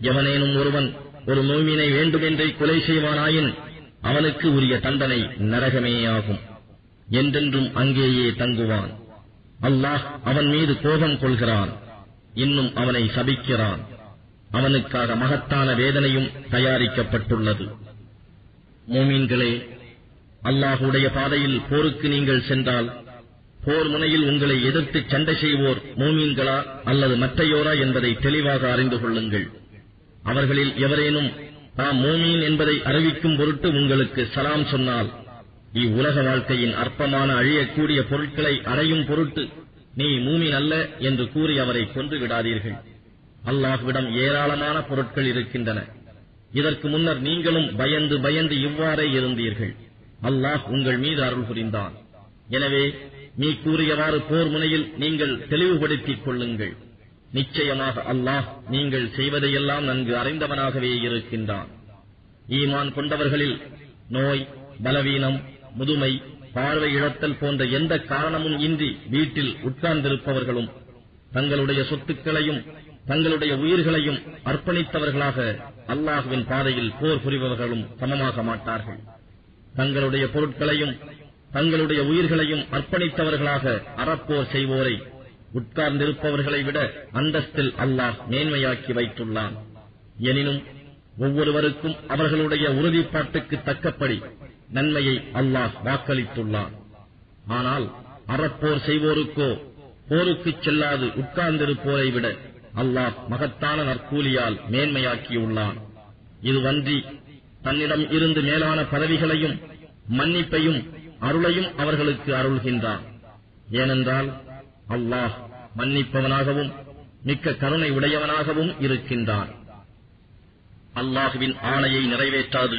எவனேனும் ஒருவன் ஒரு நோய்வினை வேண்டுமென்றே கொலை செய்வானாயின் அவனுக்கு உரிய தண்டனை நரகமேயாகும் என்றென்றும் அங்கேயே தங்குவான். அல்லாஹ் அவன் மீது கோபம் கொள்கிறான். இன்னும் அவனை சபிக்கிறான். அவனுக்காக மகத்தான வேதனையும் தயாரிக்கப்பட்டுள்ளது. மூமீன்களே அல்லாஹுடைய பாதையில் போருக்கு நீங்கள் சென்றால் போர் முனையில் உங்களை எதிர்த்து சண்டை செய்வோர் மூமீன்களா அல்லது மற்றையோரா என்பதை தெளிவாக அறிந்து கொள்ளுங்கள். அவர்களில் எவரேனும் தாம் மூமீன் என்பதை அறிவிக்கும் பொருட்டு உங்களுக்கு சலாம் சொன்னால் இவ்வுலக வாழ்க்கையின் அற்பமான அழியக்கூடிய பொருட்களை அடையும் பொருட்டு நீ மூமின் அல்ல என்று கூறி அவரை கொன்று விடாதீர்கள். அல்லாஹ்விடம் ஏராளமான பொருட்கள் இருக்கின்றன. இதற்கு முன்னர் நீங்களும் பயந்து பயந்து இவ்வாறே இருந்தீர்கள். அல்லாஹ் உங்கள் மீது அருள் புரிந்தான். எனவே நீ கூறியவாறு போர் முனையில் நீங்கள் தெளிவுபடுத்திக் கொள்ளுங்கள். நிச்சயமாக அல்லாஹ் நீங்கள் செய்வதையெல்லாம் நன்கு அறிந்தவனாகவே இருக்கின்றான். ஈமான் கொண்டவர்களில் நோய் பலவீனம் முதுமை பார்வை இழத்தல் போன்ற எந்த காரணமும் இன்றி வீட்டில் உட்கார்ந்திருப்பவர்களும் தங்களுடைய சொத்துக்களையும் தங்களுடைய உயிர்களையும் அர்ப்பணித்தவர்களாக அல்லாஹுவின் பாதையில் போர் புரிபவர்களும் சமமாக மாட்டார்கள். தங்களுடைய பொருட்களையும் தங்களுடைய உயிர்களையும் அர்ப்பணித்தவர்களாக அறப்போர் செய்வோரை உட்கார்ந்திருப்பவர்களை விட அந்தஸ்தில் அல்லாஹ் மேன்மையாக்கி வைத்துள்ளான். எனினும் ஒவ்வொருவருக்கும் அவர்களுடைய உறுதிப்பாட்டுக்கு தக்கபடி நன்மையை அல்லாஹ் வாக்களித்துள்ளான். ஆனால் அறப்போர் செய்வோருக்கோ போருக்குச் செல்லாது உட்கார்ந்திருப்போரை விட அல்லாஹ் மகத்தான நற்கூலியால் மேன்மையாக்கியுள்ளான். இதுவன்றி தன்னிடம் இருந்து மேலான பதவிகளையும் மன்னிப்பையும் அருளையும் அவர்களுக்கு அருள்கின்றான். ஏனென்றால் அல்லாஹ் மன்னிப்பவனாகவும் மிக்க கருணை உடையவனாகவும் இருக்கின்றான். அல்லாஹுவின் ஆணையை நிறைவேற்றாது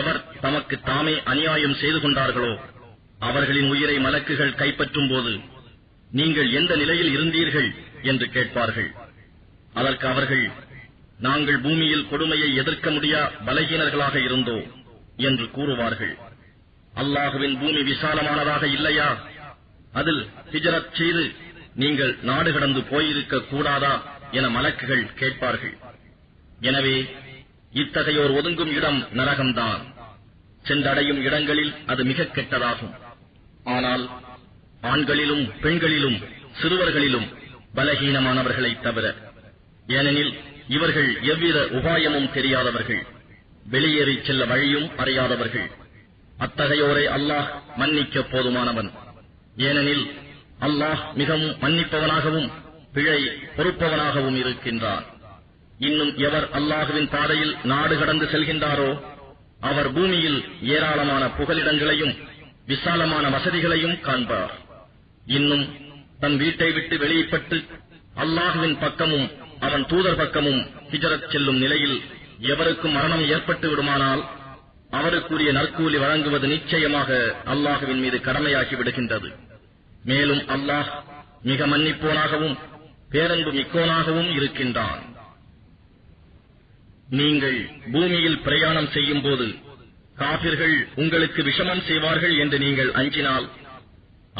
எவர் தமக்கு தாமே அநியாயம் செய்து கொண்டார்களோ அவர்களின் உயிரை மலக்குகள் கைப்பற்றும் போது நீங்கள் எந்த நிலையில் இருந்தீர்கள் என்று கேட்பார்கள். அதற்கு அவர்கள் நாங்கள் பூமியில் கொடுமையை எதிர்க்க முடியா பலகீனர்களாக இருந்தோ என்று கூறுவார்கள். அல்லாஹுவின் பூமி விசாலமானதாக இல்லையா? அதில் ஹிஜரத் செய்து நீங்கள் நாடு கடந்து போயிருக்க கூடாதா என மலக்குகள் கேட்பார்கள். எனவே இத்தகையோர் ஒதுங்கும் இடம் நரகம்தான். சென்றடையும் இடங்களில் அது மிக கெட்டதாகும். ஆனால் ஆண்களிலும் பெண்களிலும் சிறுவர்களிலும் பலகீனமானவர்களைத் தவிர ஏனெனில் இவர்கள் எவ்வித உபாயமும் தெரியாதவர்கள் வெளியேறிச் செல்ல வழியும் அறியாதவர்கள். அத்தகையோரை அல்லாஹ் மன்னிக்க போதுமானவன். ஏனெனில் அல்லாஹ் மிகவும் மன்னிப்பவனாகவும் பிழை பொறுப்பவனாகவும் இருக்கின்றான். இன்னும் எவர் அல்லாஹுவின் பாதையில் நாடு கடந்து செல்கின்றாரோ அவர் பூமியில் ஏராளமான புகலிடங்களையும் விசாலமான வசதிகளையும் காண்பார். இன்னும் தன் வீட்டை விட்டு வெளியிப்பட்டு அல்லாஹுவின் பக்கமும் அவன் தூதர் பக்கமும் ஹிஜரத் செல்லும் நிலையில் எவருக்கும் மரணம் ஏற்பட்டு விடுமானால் அவருக்குரிய நற்கூலி வழங்குவது நிச்சயமாக அல்லாஹுவின் மீது கடமையாகி விடுகின்றது. மேலும் அல்லாஹ் மிக மன்னிப்போனாகவும் பேரன்பு மிக்கோனாகவும் இருக்கின்றான். நீங்கள் பூமியில் பிரயாணம் செய்யும் போது காபிர்கள் உங்களுக்கு விஷமம் செய்வார்கள் என்று நீங்கள் அஞ்சினால்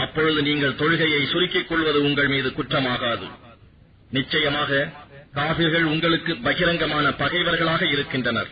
அப்பொழுது நீங்கள் தொழுகையை சுருக்கிக் கொள்வது உங்கள் மீது குற்றமாகாது. நிச்சயமாக காபிர்கள் உங்களுக்கு பகிரங்கமான பகைவர்களாக இருக்கின்றனர்.